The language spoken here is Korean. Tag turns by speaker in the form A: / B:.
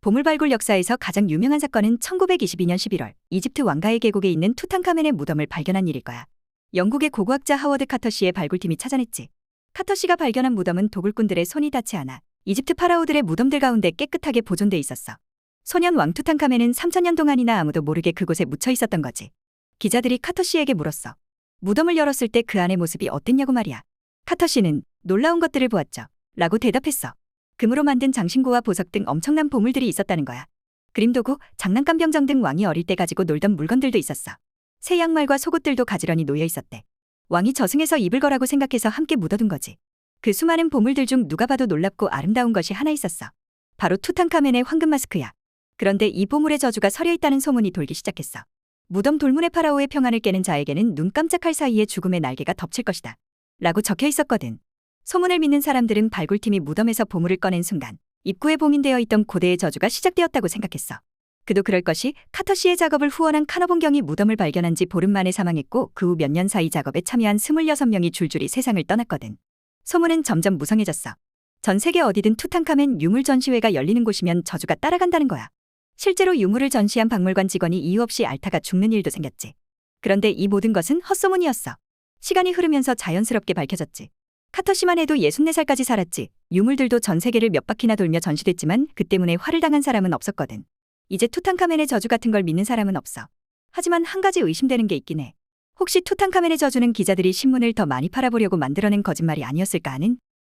A: 보물 발굴 역사에서 가장 유명한 사건은 1922년 11월 이집트 왕가의 계곡에 있는 투탕카멘의 무덤을 발견한 일일 거야. 영국의 고고학자 하워드 카터 씨의 발굴팀이 찾아냈지. 카터 씨가 발견한 무덤은 도굴꾼들의 손이 닿지 않아 이집트 파라오들의 무덤들 가운데 깨끗하게 보존돼 있었어. 소년 왕 투탕카멘은 3천년 동안이나 아무도 모르게 그곳에 묻혀 있었던 거지. 기자들이 카터 씨에게 물었어. 무덤을 열었을 때 그 안의 모습이 어땠냐고 말이야. 카터 씨는 놀라운 것들을 보았죠. 라고 대답했어. 금으로 만든 장신구와 보석 등 엄청난 보물들이 있었다는 거야. 그림도구, 장난감 병정 등 왕이 어릴 때 가지고 놀던 물건들도 있었어. 새 양말과 속옷들도 가지런히 놓여 있었대. 왕이 저승에서 입을 거라고 생각해서 함께 묻어둔 거지. 그 수많은 보물들 중 누가 봐도 놀랍고 아름다운 것이 하나 있었어. 바로 투탕카멘의 황금 마스크야. 그런데 이 보물의 저주가 서려 있다는 소문이 돌기 시작했어. 무덤 돌문의 파라오의 평안을 깨는 자에게는 눈 깜짝할 사이에 죽음의 날개가 덮칠 것이다. 라고 적혀 있었거든. 소문을 믿는 사람들은 발굴팀이 무덤에서 보물을 꺼낸 순간 입구에 봉인되어 있던 고대의 저주가 시작되었다고 생각했어. 그도 그럴 것이 카터 씨의 작업을 후원한 카너본경이 무덤을 발견한 지 보름 만에 사망했고 그 후 몇 년 사이 작업에 참여한 26명이 줄줄이 세상을 떠났거든. 소문은 점점 무성해졌어. 전 세계 어디든 투탕카멘 유물 전시회가 열리는 곳이면 저주가 따라간다는 거야. 실제로 유물을 전시한 박물관 직원이 이유 없이 앓다가 죽는 일도 생겼지. 그런데 이 모든 것은 헛소문이었어. 시간이 흐르면서 자연스럽게 밝혀졌지. 카터 씨만 해도 64살까지 살았지. 유물들도 전 세계를 몇 바퀴나 돌며 전시됐지만 그 때문에 화를 당한 사람은 없었거든. 이제 투탕카멘의 저주 같은 걸 믿는 사람은 없어. 하지만 한 가지 의심되는 게 있긴 해. 혹시 투탕카멘의 저주는 기자들이 신문을 더 많이 팔아보려고 만들어낸 거짓말이 아니었을까 하는